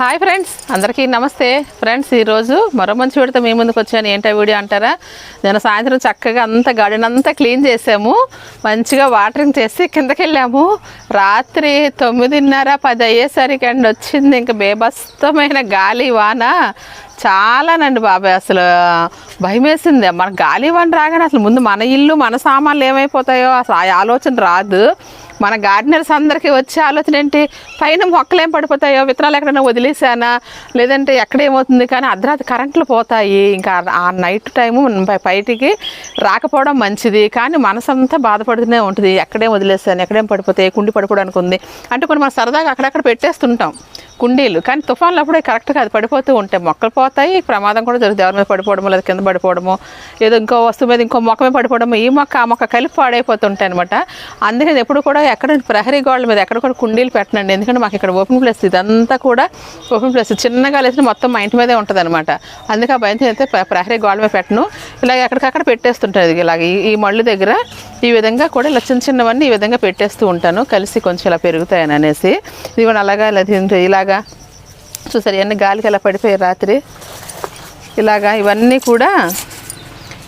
Hi friends అందరికీ నమస్తే. Friends ఈరోజు మరో మంచి వీడితో మీ ముందుకు వచ్చాను. ఏంటో వీడియో అంటారా? నేను సాయంత్రం చక్కగా అంతా గార్డెన్ అంతా క్లీన్ చేసాము. మంచిగా వాటరింగ్ చేసి కిందకి వెళ్ళాము రాత్రి తొమ్మిదిన్నర పది అయ్యేసరికి అండి వచ్చింది. ఇంకా బేభస్తమైన గాలి వాన. చాలానండి బాబాయ్. అసలు భయం వేసింది మన గాలి వాన రాగానే అసలు ముందు మన ఇల్లు మన సామాన్లు ఏమైపోతాయో అసలు ఆ ఆలోచన రాదు. మన గార్డెనర్స్ అందరికీ వచ్చే ఆలోచన ఏంటి? పైన మొక్కలు ఏం పడిపోతాయో విత్తనాలు ఎక్కడైనా వదిలేసానా లేదంటే ఎక్కడేమవుతుంది కానీ అర్ధరాత్రి కరెంట్లు పోతాయి. ఇంకా ఆ నైట్ టైము బయటికి రాకపోవడం మంచిది. కానీ మనసంతా బాధపడుతూనే ఉంటుంది. ఎక్కడేం వదిలేసాను ఎక్కడేం పడిపోతాయి? కుండి పడిపోవడానికి ఉంది. అంటే కొన్ని మనం సరదాగా అక్కడక్కడ పెట్టేస్తుంటాం కుండీలు. కానీ తుఫాన్లు అప్పుడే కరెక్ట్గా అది పడిపోతూ ఉంటాయి. మొక్కలు పోతాయి. ప్రమాదం కూడా జరుగుతుంది. ఎవరి మీద పడిపోవడము లేదా కింద పడిపోవడము ఏదో ఇంకో వస్తువు మీద ఇంకో మొక్క మీద పడిపోవడము ఈ మొక్క ఆ మొక్క కలిపి పాడైపోతుంటాయి అనమాట అందుకని ఎప్పుడు కూడా ఎక్కడ ప్రహరీ గోడల మీద ఎక్కడ కూడా కుండీలు పెట్టనండి. ఎందుకంటే మాకు ఇక్కడ ఓపెన్ ప్లేస్ ఇదంతా కూడా ఓపెన్ ప్లేస్ చిన్నగా లేసిన మొత్తం మా ఇంటి మీదే ఉంటుంది అనమాట అందుకే ఆ భయంతో అయితే ప్రహరీ గోడ మీద పెట్టను. ఇలా ఎక్కడికక్కడ పెట్టేస్తుంటుంది ఇలాగ. ఈ- మళ్ళీ మళ్ళు దగ్గర ఈ విధంగా కూడా ఇలా చిన్న చిన్నవన్నీ ఈ విధంగా పెట్టేస్తూ ఉంటాను. కలిసి కొంచెం ఇలా పెరుగుతాయని అనేసి. ఇది కూడా అలాగా ఇలా ఇలాగా చూసారు ఇవన్నీ గాలికి అలా పడిపోయాయి రాత్రి. ఇలాగా ఇవన్నీ కూడా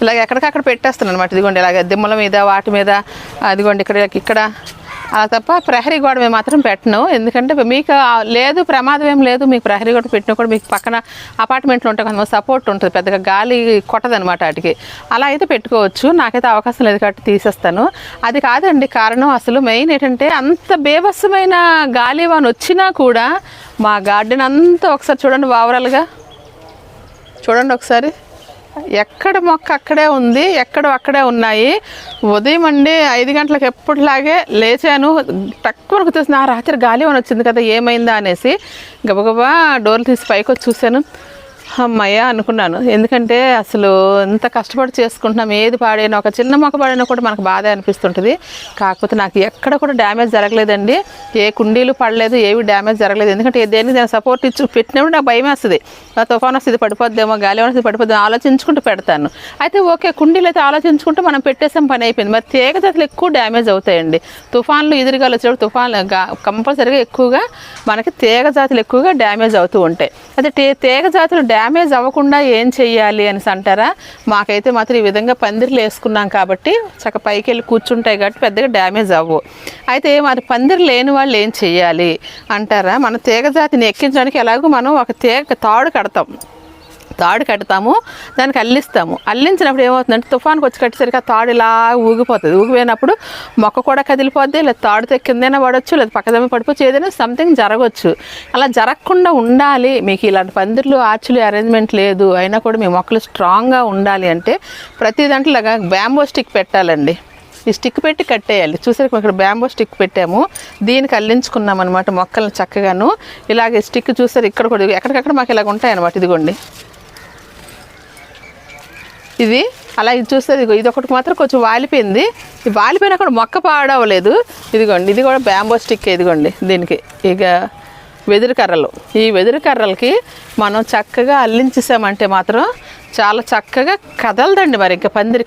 ఇలాగ ఎక్కడికక్కడ పెట్టేస్తాను అనమాట ఇదిగోండి ఇలాగ దిమ్మల మీద వాటి మీద అదిగోండి ఇక్కడ ఇక్కడ అలా తప్ప ప్రహరీ గోడ మేము మాత్రం పెట్టను. ఎందుకంటే మీకు లేదు ప్రమాదం ఏం లేదు. మీకు ప్రహరీ గోడ పెట్టినా కూడా మీకు పక్కన అపార్ట్మెంట్లో ఉంటే కొంత సపోర్ట్ ఉంటుంది. పెద్దగా గాలి కొట్టదనమాట వాటికి. అలా అయితే పెట్టుకోవచ్చు. నాకైతే అవకాశం లేదు కాబట్టి తీసేస్తాను. అది కాదండి కారణం అసలు మెయిన్ ఏంటంటే అంత బేభస్సమైన గాలి వాన వచ్చినా కూడా మా గార్డెన్ అంతా ఒకసారి చూడండి ఓవరాల్గా. చూడండి ఒకసారి. ఎక్కడ మొక్క అక్కడే ఉంది ఎక్కడ అక్కడే ఉన్నాయి. ఉదయం అండి ఐదు గంటలకు ఎప్పటిలాగే లేచాను. తక్కువ చూసిన "ఆ, రాత్రి గాలి అని వచ్చింది కదా ఏమైందా అనేసి గబగబా డోర్లు తీసి పైకి వచ్చి చూశాను. అమ్మయ్య అనుకున్నాను. ఎందుకంటే అసలు ఎంత కష్టపడి చేసుకుంటున్నాం ఏది పాడైనా ఒక చిన్న మొక్క పాడైనా కూడా మనకు బాధ అనిపిస్తుంటుంది. కాకపోతే నాకు ఎక్కడ కూడా డ్యామేజ్ జరగలేదండి. ఏ కుండీలు పడలేదు ఏవి డ్యామేజ్ జరగలేదు. ఎందుకంటే దేనికి దాని సపోర్ట్ ఇచ్చి పెట్టినప్పుడు నాకు భయం వేస్తుంది. ఆ తుఫాన్ వస్తుంది పడిపోద్దేమో గాలి వస్తుంది పడిపోద్దేమో ఆలోచించుకుంటూ పెడతాను. అయితే ఓకే కుండీలు అయితే ఆలోచించుకుంటూ మనం పెట్టేసాం పని అయిపోయింది. మరి తీగ జాతులు ఎక్కువ డ్యామేజ్ అవుతాయండి. తుఫాన్లు ఎదురుగాలు వచ్చినప్పుడు తుఫాన్లు కంపల్సరీగా ఎక్కువగా మనకి తీగ జాతులు ఎక్కువగా డ్యామేజ్ అవుతూ ఉంటాయి. అయితే తీగ జాతులు డ్యా డ్యామేజ్ అవ్వకుండా ఏం చెయ్యాలి అనేసి అంటారా? మాకైతే మాత్రం ఈ విధంగా పందిర్లు వేసుకున్నాం కాబట్టి చక్క పైకి వెళ్ళి కూర్చుంటాయి కాబట్టి పెద్దగా డ్యామేజ్ అవ్వవు అయితే మరి పందిరి లేని వాళ్ళు ఏం చెయ్యాలి అంటారా? మన తీగ జాతిని ఎక్కించడానికి ఎలాగో మనం ఒక తీగ తాడు కడతాం. తాడు కడతాము దానికి అల్లిస్తాము. అల్లించినప్పుడు ఏమవుతుందంటే తుఫాన్కి వచ్చి కట్టేసరికి ఆ తాడు ఇలా ఊగిపోతుంది. ఊగిపోయినప్పుడు మొక్క కూడా కదిలిపోద్ది లేదా తాడు తె- కిందైనా పడవచ్చు లేదా పక్కదమ్మ పడిపోవచ్చు ఏదైనా సంథింగ్ జరగవచ్చు అలా జరగకుండా ఉండాలి. మీకు ఇలాంటి పందిర్లు ఆర్చులు అరేంజ్మెంట్ లేదు. అయినా కూడా మీ మొక్కలు స్ట్రాంగ్గా ఉండాలి అంటే ప్రతి దాంట్లో బ్యాంబో స్టిక్ పెట్టాలండి. ఈ స్టిక్ పెట్టి కట్టేయాలి. చూసారు ఇక్కడ బ్యాంబో స్టిక్ పెట్టాము. దీనికి అల్లించుకున్నాం అనమాట మొక్కలను చక్కగాను. ఇలాగే స్టిక్ చూసారు ఇక్కడ కూడా ఎక్కడికక్కడ మాకు ఇలాగ ఉంటాయి అనమాట ఇదిగోండి. ఇది అలా ఇది చూస్తే ఇదిగో ఇది ఒకటి మాత్రం కొంచెం వాలిపోయింది. ఇది వాలిపోయినా కూడా మొక్క పాడవలేదు. ఇదిగోండి ఇది కూడా బ్యాంబో స్టిక్ ఇదిగోండి దీనికి. ఇక వెదురు కర్రలు. ఈ వెదురు కర్రలకి మనం చక్కగా అల్లించేసామంటే మాత్రం చాలా చక్కగా కదలదండి మరి. ఇంకా పందిరి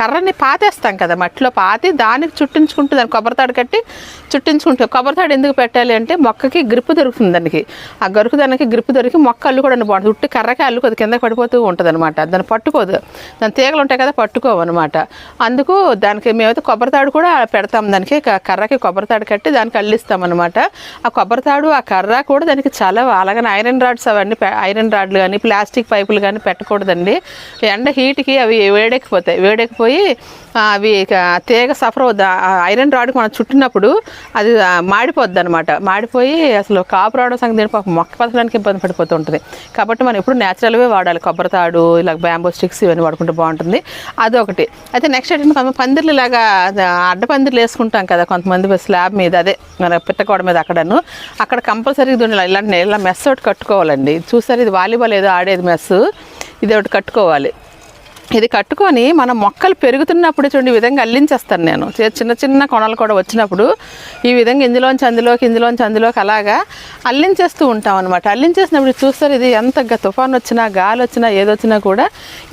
కర్రని పాతేస్తాం కదా మట్టిలో పాతి దానికి చుట్టించుకుంటూ దాన్ని కొబ్బరితాడు కట్టి చుట్టించుకుంటాం. కొబ్బరితాడు ఎందుకు పెట్టాలి అంటే మొక్కకి గ్రిప్ దొరుకుతుంది దానికి. ఆ గరుకు దానికి గ్రిప్ దొరికి మొక్క అల్లుకోవడానికి బాగుంటుంది ఉట్టి కర్రకి అల్లుకోదు కింద పడిపోతూ ఉంటుంది అనమాట దాన్ని పట్టుకోదు. దాని తీగలు ఉంటాయి కదా పట్టుకోవు అనమాట అందుకు దానికి మేమైతే కొబ్బరితాడు కూడా పెడతాం. దానికి కర్రకి కొబ్బరితాడు కట్టి దానికి అల్లిస్తాం అనమాట ఆ కొబ్బరితాడు ఆ కర్ర కూడా దానికి చాలా అలాగని ఐరన్ రాడ్స్ అవన్నీ ఐరన్ రాడ్లు కానీ ప్లాస్టిక్ పైపులు కానీ పెట్టకూడదండి. ఎండ హీట్కి అవి వేడెక్కిపోతాయి. వేడెక్కిపోయి అవి తీగ సఫర్ ఐరన్ రాడ్కి మనం చుట్టినప్పుడు అది మాడిపోద్ది అనమాట మాడిపోయి అసలు కాపు రావడం సంగతి పాప మొక్క పతడానికి ఇబ్బంది పడిపోతూ ఉంటుంది. కాబట్టి మనం ఎప్పుడు న్యాచురల్వే వాడాలి. కొబ్బరి తాడు ఇలా బ్యాంబో స్టిక్స్ ఇవన్నీ వాడుకుంటే బాగుంటుంది. అదొకటి. అయితే నెక్స్ట్ ఏంటంటే పందిర్లు ఇలాగా అడ్డ పందిర్లు వేసుకుంటాం కదా కొంతమంది స్లాబ్ మీద అదే మన పిట్టకోడ మీద అక్కడను. అక్కడ కంపల్సరీ ఇది ఇలాంటి ఇలా మెస్ ఒకటి కట్టుకోవాలండి. చూసారు? ఇది వాలీబాల్ ఏదో ఆడేది మెస్ ఇది ఒకటి కట్టుకోవాలి. ఇది కట్టుకొని మనం మొక్కలు పెరుగుతున్నప్పుడు చూడండి ఈ విధంగా అల్లించేస్తాను నేను. చిన్న చిన్న కొనలు కూడా వచ్చినప్పుడు ఈ విధంగా ఇందులోంచి అందులోకి ఇందులోంచి అందులోకి అలాగా అల్లించేస్తూ ఉంటాం అనమాట అల్లించేసినప్పుడు చూస్తారు ఇది ఎంత తుఫాన్ వచ్చినా గాలి వచ్చినా ఏదొచ్చినా కూడా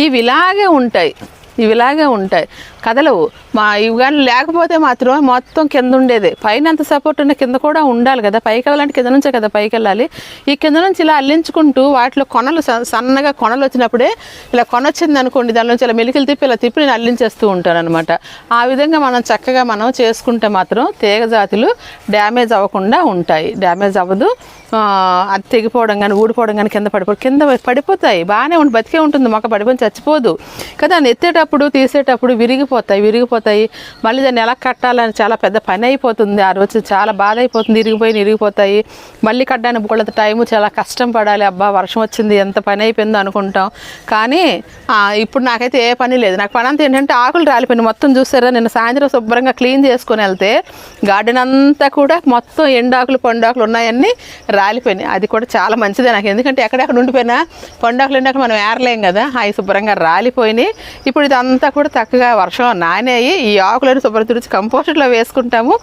ఇవి ఇలాగే ఉంటాయి. ఇవిలాగే ఉంటాయి. కదలవు. మా ఇవి కానీ లేకపోతే మాత్రం మొత్తం కింద ఉండేది. పైన అంత సపోర్ట్ ఉన్న కింద కూడా ఉండాలి కదా. పైకి వెళ్ళాలంటే కింద నుంచే కదా పైకి వెళ్ళాలి. ఈ కింద నుంచి ఇలా అల్లించుకుంటూ వాటిలో కొనలు స- సన్నగా కొనలు వచ్చినప్పుడే ఇలా కొనొచ్చింది అనుకోండి. దాని నుంచి ఇలా మెలికలు తిప్పి ఇలా తిప్పి నేను అల్లించేస్తూ ఉంటాను అనమాట ఆ విధంగా మనం చక్కగా మనం చేసుకుంటే మాత్రం తీగ జాతులు డ్యామేజ్ అవ్వకుండా ఉంటాయి. డ్యామేజ్ అవ్వదు. అది తెగిపోవడం కానీ ఊడిపోవడం కానీ కింద పడిపో కింద పడిపోతాయి. బాగానే ఉండి బతికే ఉంటుంది. మొక్క పడిపోయి చచ్చిపోదు. కదా ఎత్తేట ఎత్తేటప్పుడు తీసేటప్పుడు విరిగిపోతాయి విరిగిపోతాయి. మళ్ళీ దాన్ని ఎలా కట్టాలని చాలా పెద్ద పని అయిపోతుంది. ఆ రోజు చాలా బాధ అయిపోతుంది. ఇరిగిపోయి ఇరిగిపోతాయి. మళ్ళీ కట్టడానికి కూడా టైం చాలా కష్టం పడాలి. అబ్బా వర్షం వచ్చింది ఎంత పని అయిపోయిందో అనుకుంటాం. కానీ ఇప్పుడు నాకైతే ఏ పని లేదు. నాకు పని అంతా ఏంటంటే ఆకులు రాలిపోయినాయి. మొత్తం చూసారా? నేను సాయంత్రం శుభ్రంగా క్లీన్ చేసుకొని వెళ్తే గార్డెన్ అంతా కూడా మొత్తం ఎండాకులు పండాకులు ఉన్నాయన్నీ రాలిపోయినాయి. అది కూడా చాలా మంచిదే నాకు. ఎందుకంటే ఎక్కడెక్కడ ఉండిపోయినా పండాకులు ఎండాకులు మనం ఏరలేం కదా. అవి శుభ్రంగా రాలిపోయినాయి. ఇప్పుడు ఇదంతా కూడా చక్కగా వర్షం నానేయి ఈ ఆకులను శుభ్రం తుడిచి కంపోస్ట్లో వేసుకుంటాము.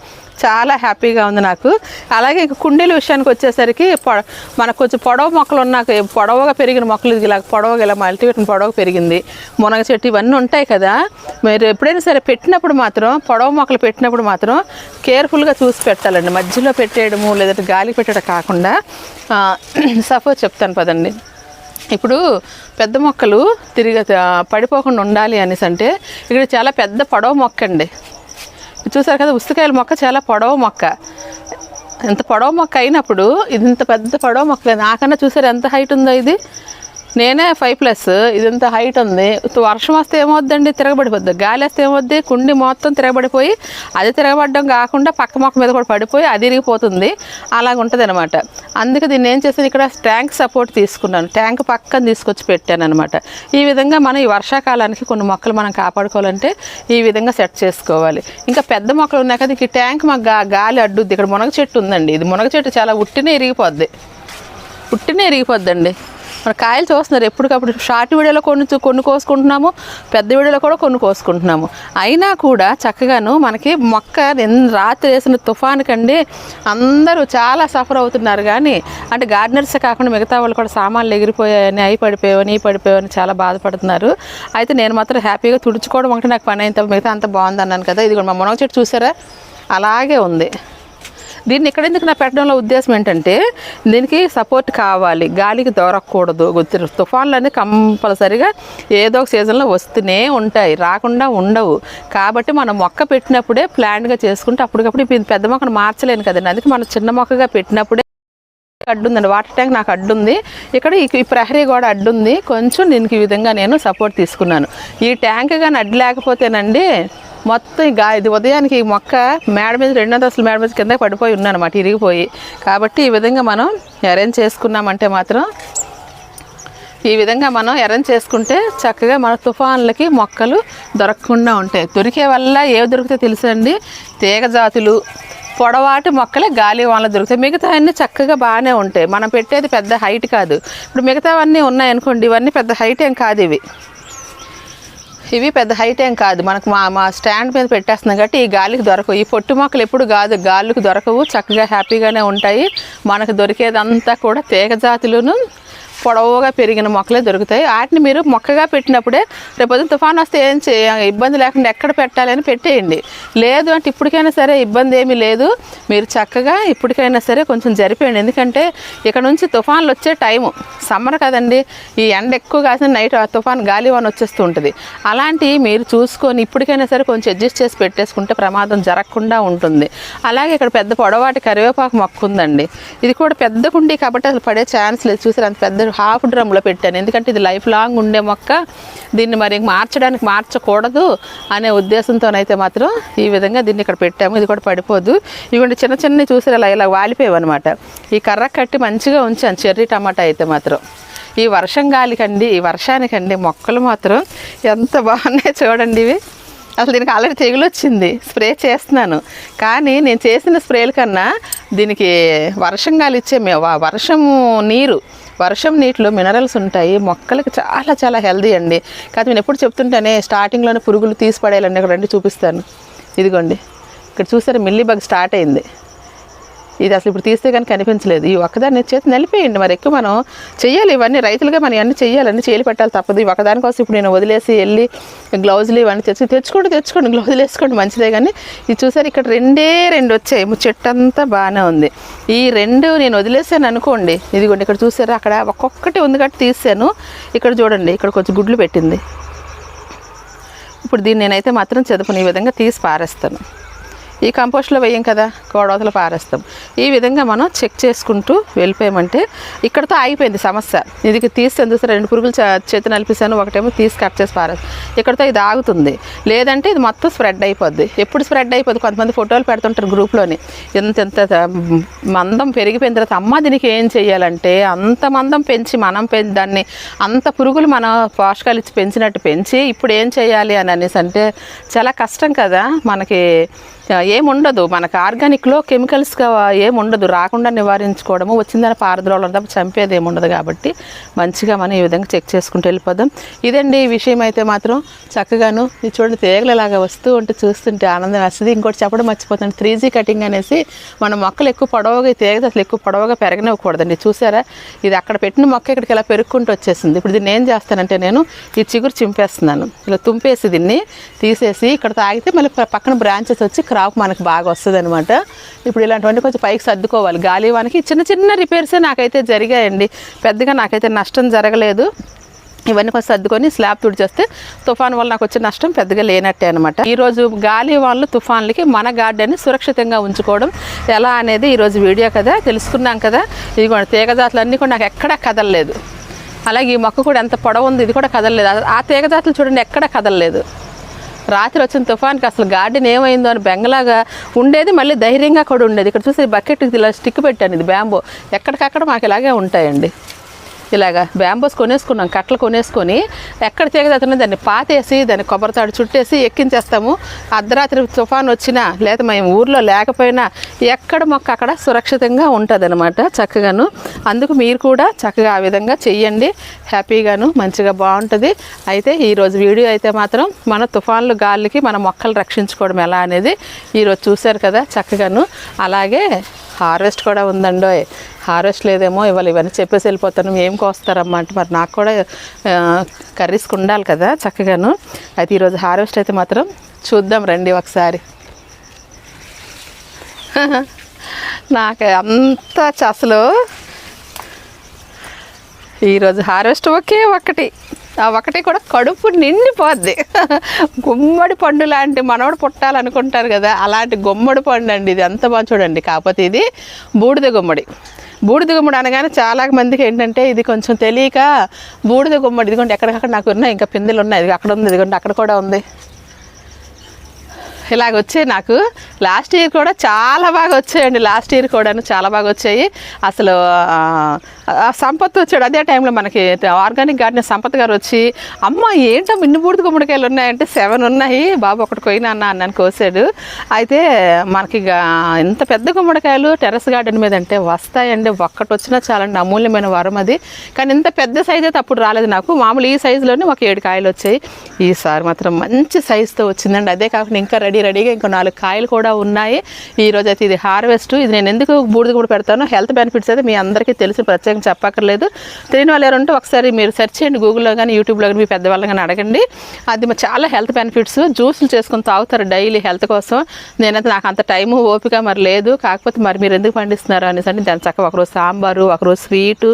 చాలా హ్యాపీగా ఉంది నాకు. అలాగే కుండీల విషయానికి వచ్చేసరికి పొడ మనకు కొంచెం పొడవు మొక్కలు ఉన్నాక పొడవుగా పెరిగిన మొక్కలు ఇలా పొడవుగా ఇలా మల్టీవిటన్ పొడవు పెరిగింది. మునగ చెట్టు ఇవన్నీ ఉంటాయి కదా. మీరు ఎప్పుడైనా సరే పెట్టినప్పుడు మాత్రం పొడవు మొక్కలు పెట్టినప్పుడు మాత్రం కేర్ఫుల్గా చూసి పెట్టాలండి. మధ్యలో పెట్టేయడము లేదంటే గాలి పెట్టడం కాకుండా సపోజ్ చెప్తాను పదండి. ఇప్పుడు పెద్ద మొక్కలు తిరిగి పడిపోకుండా ఉండాలి అనేసి అంటే ఇక్కడ చాలా పెద్ద పొడవ మొక్క అండి. చూసారు కదా ఉసికాయల మొక్క చాలా పొడవ మొక్క. ఎంత పొడవ మొక్క అయినప్పుడు ఇది ఇంత పెద్ద పొడవ మొక్క నాకన్నా చూసారు ఎంత హైట్ ఉందో ఇది? నేనే ఫైవ్ ప్లస్ ఇదంతా హైట్ ఉంది. వర్షం వస్తే ఏమవుద్దండి? తిరగబడిపోద్ది. గాలి వస్తే ఏమవుద్ది? కుండి మొత్తం తిరగబడిపోయి అది తిరగబడడం కాకుండా పక్క మొక్క మీద కూడా పడిపోయి అది ఇరిగిపోతుంది. అలాగ ఉంటుంది అనమాట అందుకే దీన్ని ఏం చేశాను? ఇక్కడ ట్యాంక్ సపోర్ట్ తీసుకున్నాను. ట్యాంక్ పక్కన తీసుకొచ్చి పెట్టాను అనమాట ఈ విధంగా మనం ఈ వర్షాకాలానికి కొన్ని మొక్కలు మనం కాపాడుకోవాలంటే ఈ విధంగా సెట్ చేసుకోవాలి. ఇంకా పెద్ద మొక్కలు ఉన్నాయి కదా ఈ ట్యాంక్ మాకు గాలి అడ్డుద్ది. ఇక్కడ మునగ చెట్టు ఉందండి. ఇది మునగ చెట్టు చాలా ఉట్టినే ఇరిగిపోద్ది. ఉట్టినే ఇరిగిపోద్దండి. మన కాయలు చూస్తున్నారు. ఎప్పటికప్పుడు షార్ట్ వీడియోలో కొన్ని కొన్ని కోసుకుంటున్నాము పెద్ద వీడియోలో కూడా కొన్ని కోసుకుంటున్నాము. అయినా కూడా చక్కగాను మనకి మొక్క ఎన్- రాత్రి వేసిన తుఫానుకండి అందరూ చాలా సఫర్ అవుతున్నారు. కానీ అంటే గార్డెనర్స్ కాకుండా మిగతా వాళ్ళు కూడా సామాన్లు ఎగిరిపోయాయని అవి పడిపోయావని ఈ పడిపోయావని చాలా బాధపడుతున్నారు. అయితే నేను మాత్రం హ్యాపీగా తుడుచుకోవడం ఒకటి నాకు పని అయిన మిగతా అంత బాగుంది అన్నాను కదా. ఇది కూడా మా మునగ చెట్టు చూసారా? అలాగే ఉంది. దీన్ని ఇక్కడ ఎందుకు నా పెట్టడంలో ఉద్దేశం ఏంటంటే దీనికి సపోర్ట్ కావాలి. గాలికి దొరకకూడదు. గుర్తు తుఫాన్లు అనేది కంపల్సరిగా ఏదో ఒక సీజన్లో వస్తూనే ఉంటాయి రాకుండా ఉండవు. కాబట్టి మనం మొక్క పెట్టినప్పుడే ప్లాన్గా చేసుకుంటే అప్పటికప్పుడు పెద్ద మొక్కను మార్చలేను కదండి. అందుకే మనం చిన్న మొక్కగా పెట్టినప్పుడే అడ్డుందండి. వాటర్ ట్యాంక్ నాకు అడ్డుంది. ఇక్కడ ఈ ఈ ప్రహరీ కూడా అడ్డుంది. కొంచెం దీనికి ఈ విధంగా నేను సపోర్ట్ తీసుకున్నాను. ఈ ట్యాంక్ కానీ అడ్డు లేకపోతేనండి మొత్తం ఇది ఉదయానికి ఈ మొక్క మేడ మీద రెండో దశలు మేడ మీద కింద పడిపోయి ఉన్నానమాట ఇరిగిపోయి. కాబట్టి ఈ విధంగా మనం అరేంజ్ చేసుకున్నామంటే మాత్రం ఈ విధంగా మనం ఎర్రని చేసుకుంటే చక్కగా మన తుఫాన్లకి మొక్కలు దొరకకుండా ఉంటాయి. దొరికే వల్ల ఏవి దొరికితే తెలుసండి? తీగ జాతులు పొడవాటి మొక్కలే గాలి వాళ్ళ దొరుకుతాయి. మిగతా అన్నీ చక్కగా బాగానే ఉంటాయి. మనం పెట్టేది పెద్ద హైట్ కాదు. ఇప్పుడు మిగతావన్నీ ఉన్నాయనుకోండి ఇవన్నీ పెద్ద హైట్ ఏం కాదు ఇవి. ఇవి పెద్ద హైట్ ఏం కాదు. మనకు మా మా స్టాండ్ మీద పెట్టేస్తున్నాం కాబట్టి ఈ గాలికి దొరకవు. ఈ పొట్టు మొక్కలు ఎప్పుడు కాదు గాలికి దొరకవు. చక్కగా హ్యాపీగానే ఉంటాయి. మనకు దొరికేదంతా కూడా తీగ జాతులను పొడవుగా పెరిగిన మొక్కలే దొరుకుతాయి. వాటిని మీరు మొక్కగా పెట్టినప్పుడే రేపు తుఫాన్ వస్తే ఏం చే ఇబ్బంది లేకుండా ఎక్కడ పెట్టాలని పెట్టేయండి. లేదు అంటే ఇప్పటికైనా సరే ఇబ్బంది ఏమీ లేదు. మీరు చక్కగా ఇప్పటికైనా సరే కొంచెం జరిపేయండి. ఎందుకంటే ఇక్కడ నుంచి తుఫాన్లు వచ్చే టైము. సమ్మర్ కదండి. ఈ ఎండ ఎక్కువ కాసిన నైట్ ఆ తుఫాన్ గాలి వాన వచ్చేస్తూ ఉంటుంది. అలాంటివి మీరు చూసుకొని ఇప్పటికైనా సరే కొంచెం అడ్జస్ట్ చేసి పెట్టేసుకుంటే ప్రమాదం జరగకుండా ఉంటుంది. అలాగే ఇక్కడ పెద్ద పొడవాటి కరివేపాకు మొక్క ఉందండి ఇది కూడా పెద్ద కుండీ కాబట్టి అసలు పడే ఛాన్స్ లేదు. చూసారు? అంత పెద్ద హాఫ్ డ్రమ్లో పెట్టాను. ఎందుకంటే ఇది లైఫ్ లాంగ్ ఉండే మొక్క. దీన్ని మరి మార్చడానికి మార్చకూడదు అనే ఉద్దేశంతోనైతే మాత్రం ఈ విధంగా దీన్ని ఇక్కడ పెట్టాము. ఇది కూడా పడిపోదు. ఇవ్వండి చిన్న చిన్న చూసి ఇలా ఇలా వాలిపోయావు అనమాట ఈ కర్ర కట్టి మంచిగా ఉంచాను. చెర్రీ టమాటా అయితే మాత్రం. ఈ వర్షం గాలికండి ఈ వర్షానికండి మొక్కలు మాత్రం ఎంత బాగున్నాయి చూడండి ఇవి. అసలు దీనికి ఆల్రెడీ తెగులు వచ్చింది స్ప్రే చేస్తున్నాను. కానీ నేను చేసిన స్ప్రేల కన్నా దీనికి వర్షం గాలి ఇచ్చే మే- వర్షము నీరు వర్షం నీటిలో మినరల్స్ ఉంటాయి మొక్కలకి చాలా చాలా హెల్దీ అండి. కాదు నేను ఎప్పుడు చెప్తుంటేనే స్టార్టింగ్లోనే పురుగులు తీసి పడేయాలండి ఇక్కడ రండి చూపిస్తాను. ఇదిగోండి. ఇక్కడ చూసారా మిల్లీ బగ్ స్టార్ట్ అయింది. ఇది అసలు ఇప్పుడు తీస్తే కానీ కనిపించలేదు. ఈ ఒక్కదాన్ని చేతి నలిపేయండి మరి. ఎక్కువ మనం చెయ్యాలి ఇవన్నీ. రైతులుగా మనం అన్నీ చేయాలన్నీ చేయాలి పెట్టాలి తప్పదు. ఈ ఒకదాని కోసం ఇప్పుడు నేను వదిలేసి వెళ్ళి గ్లౌజులు ఇవన్నీ తెచ్చి తెచ్చుకోండి తెచ్చుకోండి. గ్లౌజులు వేసుకోండి. మంచిదే కానీ ఇది చూసారు ఇక్కడ రెండే రెండు వచ్చాయి. చెట్టు అంతా బాగానే ఉంది. ఈ రెండు నేను వదిలేసాను అనుకోండి. ఇదిగోండి ఇక్కడ చూసారా? అక్కడ ఒక్కొక్కటి ఉంది కాబట్టి తీసాను. ఇక్కడ చూడండి. ఇక్కడ కొంచెం గుడ్లు పెట్టింది. ఇప్పుడు దీన్ని నేనైతే మాత్రం చదువుకుని ఈ విధంగా తీసి పారేస్తాను. ఈ కంపోస్ట్లో వేయం కదా గోడవతలు పారేస్తాం. ఈ విధంగా మనం చెక్ చేసుకుంటూ వెళ్ళిపోయామంటే ఇక్కడతో ఆగిపోయింది సమస్య. ఇది తీసి ఎందుకు రెండు పురుగులు చేతి నలిపేసాను ఒకటేమో తీసి కట్ చేసి పారేస్తాం. ఇక్కడతో ఇది ఆగుతుంది. లేదంటే ఇది మొత్తం స్ప్రెడ్ అయిపోద్ది. ఎప్పుడు స్ప్రెడ్ అయిపోద్ది? కొంతమంది ఫోటోలు పెడుతుంటారు గ్రూప్లోని. ఎంత ఎంత మందం పెరిగిపోయిన తర్వాత అమ్మ దీనికి ఏం చేయాలంటే అంత మందం పెంచి మనం పెంచి దాన్ని అంత పురుగులు మన పోషకాలు ఇచ్చి పెంచినట్టు పెంచి ఇప్పుడు ఏం చేయాలి అని అనేసి అంటే చాలా కష్టం కదా మనకి ఏముండదు. మనకు ఆర్గానిక్లో కెమికల్స్గా ఏముండదు. రాకుండా నివారించుకోవడము వచ్చిందని పారద్రోవడం తప్ప చంపేది ఏముండదు కాబట్టి మంచిగా మనం ఈ విధంగా చెక్ చేసుకుంటూ వెళ్ళిపోదాం. ఇదండి ఈ విషయం అయితే మాత్రం. చక్కగాను ఇది చూడండి తీగలలాగా వస్తూ ఉంటే చూస్తుంటే ఆనందం వస్తుంది. ఇంకోటి చెప్పడం మర్చిపోతుంది త్రీ జీ కటింగ్ అనేసి మన మొక్కలు ఎక్కువ పొడవుగా ఈ అసలు ఎక్కువ పొడవుగా పెరగనివ్వకూడదండి. చూసారా? ఇది అక్కడ పెట్టిన మొక్క ఇక్కడికి ఇలా పెరుక్కుంటూ వచ్చేసింది. ఇప్పుడు దీన్ని ఏం చేస్తానంటే నేను ఈ చిగురు చింపేస్తున్నాను. ఇలా తుంపేసి దీన్ని తీసేసి ఇక్కడ తాగితే మళ్ళీ పక్కన బ్రాంచెస్ వచ్చి క్రాప్ మనకు బాగా వస్తుంది అనమాట ఇప్పుడు ఇలాంటివన్నీ కొంచెం పైకి సర్దుకోవాలి. గాలి వానికి చిన్న చిన్న రిపేర్సే నాకైతే జరిగాయండి. పెద్దగా నాకైతే నష్టం జరగలేదు. ఇవన్నీ కొంచెం సర్దుకొని స్లాబ్ తుడిచేస్తే తుఫాన్ వల్ల నాకు వచ్చే నష్టం పెద్దగా లేనట్టే అనమాట ఈరోజు గాలి వాళ్ళు తుఫాన్లకి మన గార్డెన్ని సురక్షితంగా ఉంచుకోవడం ఎలా అనేది ఈరోజు వీడియో కదా. తెలుసుకున్నాం కదా. ఇది కూడా తీగజాతులు అన్నీ కూడా నాకు ఎక్కడా కదలలేదు. అలాగే ఈ మొక్క కూడా ఎంత పొడవు ఉంది ఇది కూడా కదలలేదు. ఆ- తీగజాతులు చూడండి ఎక్కడ కదలలేదు. రాత్రి వచ్చిన తుఫాన్కి అసలు గార్డెన్ ఏమైందో అని బెంగలాగా ఉండేది మళ్ళీ ధైర్యంగా కూడా ఉండేది. ఇక్కడ చూసి బకెట్ ఇలా స్టిక్ పెట్టాను ఇది బ్యాంబో. ఎక్కడికక్కడ మాకు ఇలాగే ఉంటాయండి. ఇలాగా బ్యాంబోస్ కొనేసుకున్నాం కట్టలు కొనేసుకొని ఎక్కడ తీగదతున్నా దాన్ని పాతేసి దాన్ని కొబ్బరితాడు చుట్టేసి ఎక్కించేస్తాము. అర్ధరాత్రి తుఫాన్ వచ్చినా లేదా మేము ఊర్లో లేకపోయినా ఎక్కడ మొక్క అక్కడ సురక్షితంగా ఉంటుంది అనమాట చక్కగాను. అందుకు మీరు కూడా చక్కగా ఆ విధంగా చెయ్యండి. హ్యాపీగాను మంచిగా బాగుంటుంది. అయితే ఈరోజు వీడియో అయితే మాత్రం మన తుఫాన్లు గాలికి మన మొక్కలు రక్షించుకోవడం ఎలా అనేది ఈరోజు చూశారు కదా చక్కగాను. అలాగే హార్వెస్ట్ కూడా ఉందండో. హార్వెస్ట్ లేదేమో ఇవాళ ఇవన్నీ చెప్పేసి వెళ్ళిపోతాను ఏం కోస్తారమ్మా అంటే మరి నాకు కూడా కర్రీస్కి ఉండాలి కదా చక్కగాను. అయితే ఈరోజు హార్వెస్ట్ అయితే మాత్రం చూద్దాం రండి ఒకసారి. నాకు అంత అసలు ఈరోజు హార్వెస్ట్ ఒకే ఒకటి. ఆ ఒకటి కూడా కడుపు నిండిపోద్ది. గుమ్మడి పండు లాంటి మనవడు పుట్టాలనుకుంటారు కదా అలాంటి గుమ్మడి పండు అండి ఇది. అంత బాగా చూడండి. కాకపోతే ఇది బూడిద గుమ్మడి. బూడిద గుమ్మడి అనగానే చాలా మందికి ఏంటంటే ఇది కొంచెం తెలియక బూడిద గుమ్మడి. ఇదిగోండి ఎక్కడికక్కడ నాకు ఉన్నాయి ఇంకా పిందెలు ఉన్నాయి. ఇది అక్కడ ఉంది ఇదిగోండి అక్కడ కూడా ఉంది. ఇలాగ వచ్చాయి నాకు. లాస్ట్ ఇయర్ కూడా చాలా బాగా వచ్చాయండి లాస్ట్ ఇయర్ కూడాను చాలా బాగా వచ్చాయి అసలు సంపత్ వచ్చాడు. అదే టైంలో మనకి ఆర్గానిక్ గార్డెన్ సంపత్ గారు వచ్చి అమ్మ ఏంటో ఇన్ని బూడిద గుమ్మడికాయలు ఉన్నాయంటే సెవెన్ ఉన్నాయి. బాబు ఒకటి పోయినా అన్న అన్నాను కోసాడు. అయితే మనకి ఇంత పెద్ద గుమ్మడికాయలు టెర్రస్ గార్డెన్ మీద అంటే వస్తాయండి. ఒక్కటి వచ్చినా చాలండి. అమూల్యమైన వరం అది. కానీ ఇంత పెద్ద సైజ్ అయితే అప్పుడు రాలేదు నాకు. మామూలు ఈ సైజులోనే ఒక ఏడు కాయలు వచ్చాయి. ఈసారి మాత్రం మంచి సైజుతో వచ్చిందండి. అదే కాకుండా ఇంకా రెడీ రెడీగా ఇంకో నాలుగు కాయలు కూడా ఉన్నాయి. ఈరోజు అయితే ఇది హార్వెస్ట్. ఇది నేను ఎందుకు బూడిద కూడా పెడతాను హెల్త్ బెనిఫిట్స్ అయితే మీ అందరికీ తెలిసి ప్రత్యేకంగా చెప్పక్కర్లేదు. తెలియని వాళ్ళు ఎవరంటే ఒకసారి మీరు సెర్చ్ చేయండి గూగుల్లో కానీ యూట్యూబ్లో కానీ మీ పెద్దవాళ్ళని కానీ అడగండి. అది చాలా హెల్త్ బెనిఫిట్స్. జ్యూసులు చేసుకొని తాగుతారు డైలీ హెల్త్ కోసం. నేనైతే నాకు అంత టైము ఓపిక మరి లేదు. కాకపోతే మరి మీరు ఎందుకు పండిస్తున్నారు అనేసి అంటే దాని చక్కగా ఒకరోజు సాంబారు ఒకరోజు స్వీటు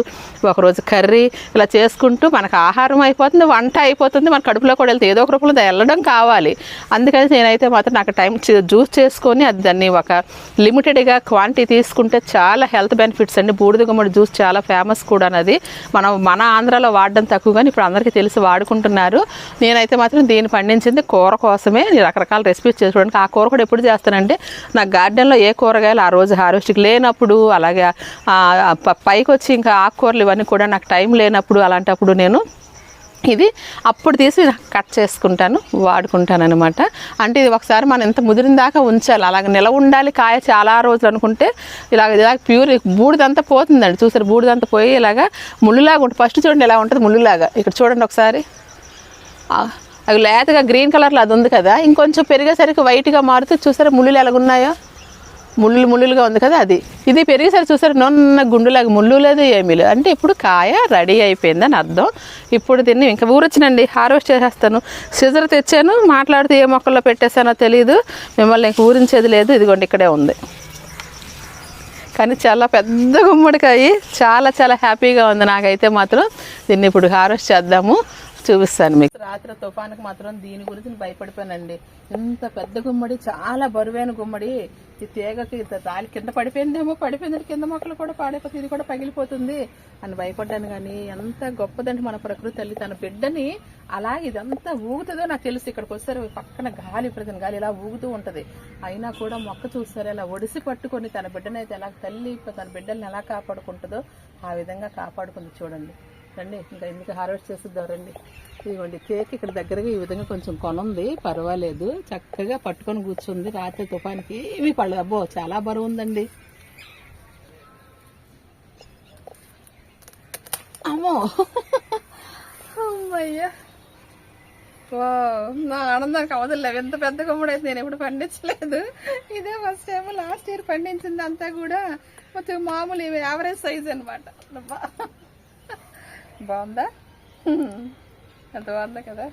ఒకరోజు కర్రీ ఇలా చేసుకుంటూ మనకు ఆహారం అయిపోతుంది వంట అయిపోతుంది. మన కడుపులో కూడా వెళ్తే ఏదో ఒక రూపంలో వెళ్ళడం కావాలి. అందుకని నేనైతే మాత్రం నాకు టైం జ్యూస్ చేసుకొని అది దాన్ని ఒక లిమిటెడ్గా క్వాంటిటీ తీసుకుంటే చాలా హెల్త్ బెనిఫిట్స్ అండి. బూడిద గుమ్మడి జ్యూస్ చాలా ఫేమస్ కూడా అది మనం మన ఆంధ్రాలో వాడడం తక్కువ కానీ ఇప్పుడు అందరికీ తెలిసి వాడుకుంటున్నారు. నేనైతే మాత్రం దీన్ని పండించింది కూర కోసమే. రకరకాల రెసిపీస్ చేసుకోవడానికి ఆ కూర కూడా ఎప్పుడు చేస్తానంటే నా గార్డెన్లో ఏ కూరగాయలు ఆ రోజు హార్వెస్ట్కి లేనప్పుడు అలాగే ప- పైకి వచ్చి ఇంకా ఆకుకూరలు ఇవన్నీ కూడా నాకు టైం లేనప్పుడు అలాంటప్పుడు నేను ఇది అప్పుడు తీసి కట్ చేసుకుంటాను వాడుకుంటాను అనమాట అంటే ఇది ఒకసారి మనం ఎంత ముదిరిన దాకా ఉంచాలి అలాగ నిల ఉండాలి కాయ చాలా రోజులు అనుకుంటే ఇలాగ ఇలాగ ప్యూర్ బూడిదంతా పోతుందండి. చూసారు బూడిదంతా పోయి ఇలాగా ముళ్ళులాగా ఉంటుంది. ఫస్ట్ చూడండి ఎలా ఉంటుంది ముళ్ళులాగా. ఇక్కడ చూడండి ఒకసారి. అవి లేతగా గ్రీన్ కలర్లో అది ఉంది కదా. ఇంకొంచెం పెరిగేసరికి వైట్గా మారుతూ చూసారా ముళ్ళులు ఎలాగున్నాయో? ముళ్ళు ముళ్ళులుగా ఉంది కదా అది. ఇది పెరిగేసరి చూసారు నొన్న గుండులాగా ముళ్ళు లేదు ఏమీ లేదు. అంటే ఇప్పుడు కాయ రెడీ అయిపోయిందని అర్థం. ఇప్పుడు దీన్ని ఇంకా ఊరొచ్చినండి హార్వెస్ట్ చేసేస్తాను. సిజర్ తెచ్చాను మాట్లాడితే ఏ మొక్కల్లో పెట్టేసానో తెలియదు మిమ్మల్ని ఇంక ఊరించేది లేదు ఇదిగోండి ఇక్కడే ఉంది. కానీ చాలా పెద్ద గుమ్మడికాయ చాలా చాలా హ్యాపీగా ఉంది నాకైతే మాత్రం. దీన్ని ఇప్పుడు హార్వెస్ట్ చేద్దాము. చూపిస్తాను మీకు. రాత్రి తుఫానికి మాత్రం దీని గురించి నేను భయపడిపోయానండి. ఇంత పెద్ద గుమ్మడి చాలా బరువైన గుమ్మడి. ఈ తీగకి తాలి కింద పడిపోయిందేమో పడిపోయింది కింద మొక్కలు కూడా పాడైపోతుంది ఇది కూడా పగిలిపోతుంది అని భయపడ్డాను. కానీ ఎంత గొప్పదండి మన ప్రకృతి తల్లి తన బిడ్డని అలా ఇదంతా ఊగుతుందో నాకు తెలుసు. ఇక్కడికి వస్తారు పక్కన గాలి ప్రతిన గాలి ఇలా ఊగుతూ ఉంటది. అయినా కూడా మొక్క చూస్తారు ఇలా ఒడిసి పట్టుకొని తన బిడ్డని అయితే ఎలా తల్లి తన బిడ్డల్ని ఎలా కాపాడుకుంటుందో ఆ విధంగా కాపాడుకుంది చూడండి. రండి ఇంకా ఎందుకు హార్వెస్ట్ చేసిద్దాం రండి. ఇదిగోండి కేక్ ఇక్కడ దగ్గరగా ఈ విధంగా కొంచెం కొనుంది పర్వాలేదు. చక్కగా పట్టుకొని కూర్చుంది రాత్రి తుఫానికి. ఇవి పళ్ళు అబ్బో చాలా బరువు ఉందండి. అమ్మో! అమ్మయ్యా! నా ఆనందానికి అవదలేదు ఎంత పెద్ద గుమ్మడి అయితే నేను ఎప్పుడు పండించలేదు. ఇదే ఫస్ట్ టైం లాస్ట్ ఇయర్ పండించింది అంతా కూడా కొంచెం మామూలు ఇవి యావరేజ్ సైజ్ అనమాట బాగుందా? ఎంత బాగుందా కదా.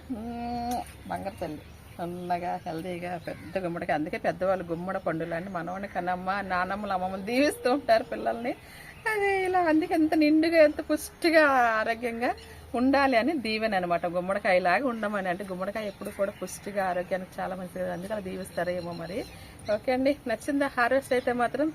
బంగారు తల్లి. సన్నగా హెల్దీగా పెద్ద గుమ్మడికి అందుకే పెద్దవాళ్ళు గుమ్మడ పండులు అంటే మనవని కన్నమ్మ నానమ్మలు అమ్మమ్మలు దీవిస్తూ ఉంటారు పిల్లల్ని. అది ఇలా అందుకే ఎంత నిండుగా ఎంత పుష్టిగా ఆరోగ్యంగా ఉండాలి అని దీవెన అనమాట గుమ్మడికాయలాగా ఉండమని అంటే గుమ్మడికాయ ఎప్పుడు కూడా పుష్టిగా ఆరోగ్యానికి చాలా మంచిది. అందుకే అలా దీవిస్తారేమో మరి. ఓకే అండి. నచ్చిందా? హార్వెస్ట్ అయితే మాత్రం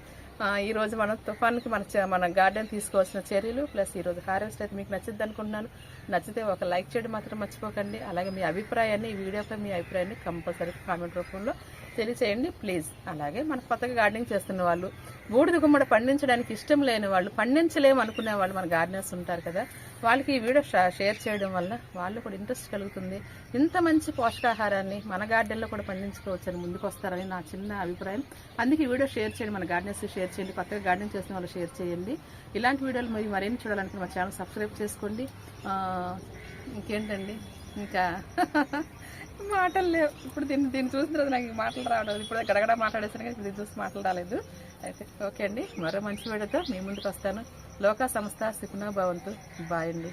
ఈరోజు మనం తుఫాన్కి మన చ- మన గార్డెన్ తీసుకోవాల్సిన చర్యలు ప్లస్ ఈ రోజు హార్వెస్ట్ అయితే మీకు నచ్చింది అనుకుంటున్నాను. నచ్చితే ఒక లైక్ చేయడం మాత్రం మర్చిపోకండి. అలాగే మీ అభిప్రాయాన్ని ఈ వీడియోపై మీ అభిప్రాయాన్ని కంపల్సరీ కామెంట్ రూపంలో తెలియచేయండి ప్లీజ్ అలాగే మన కొత్తగా గార్డెనింగ్ చేస్తున్న వాళ్ళు బూడిద గుమ్మడి పండించడానికి ఇష్టం లేని వాళ్ళు పండించలేము అనుకునే వాళ్ళు మన గార్డెనర్స్ ఉంటారు కదా వాళ్ళకి ఈ వీడియో షేర్ చేయడం వల్ల వాళ్ళు కూడా ఇంట్రెస్ట్ కలుగుతుంది. ఇంత మంచి పోషకాహారాన్ని మన గార్డెన్లో కూడా పండించుకోవచ్చని ముందుకు వస్తారని నా చిన్న అభిప్రాయం. అందుకే ఈ వీడియో షేర్ చేయండి మన గార్డెనర్స్ షేర్ చేయండి కొత్తగా గార్డెన్ చేసిన వాళ్ళు షేర్ చేయండి. ఇలాంటి వీడియోలు మీరు మరేమి చూడాలనుకుంటే మా ఛానల్ సబ్స్క్రైబ్ చేసుకోండి. ఇంకేంటండి? ఇంకా మాటలు లేవు. ఇప్పుడు దీన్ని దీన్ని చూసిన తర్వాత నాకు మాటలు రావడం ఇప్పుడు గడగడ మాట్లాడేసాను కానీ దీన్ని చూసి మాటలు రాలేదు. అయితే ఓకే అండి. మరో మంచి వీడియోతో మీ ముందుకు వస్తాను. లోకా సంస్థ సుఖనా భవంతు. బాయ్ అండి.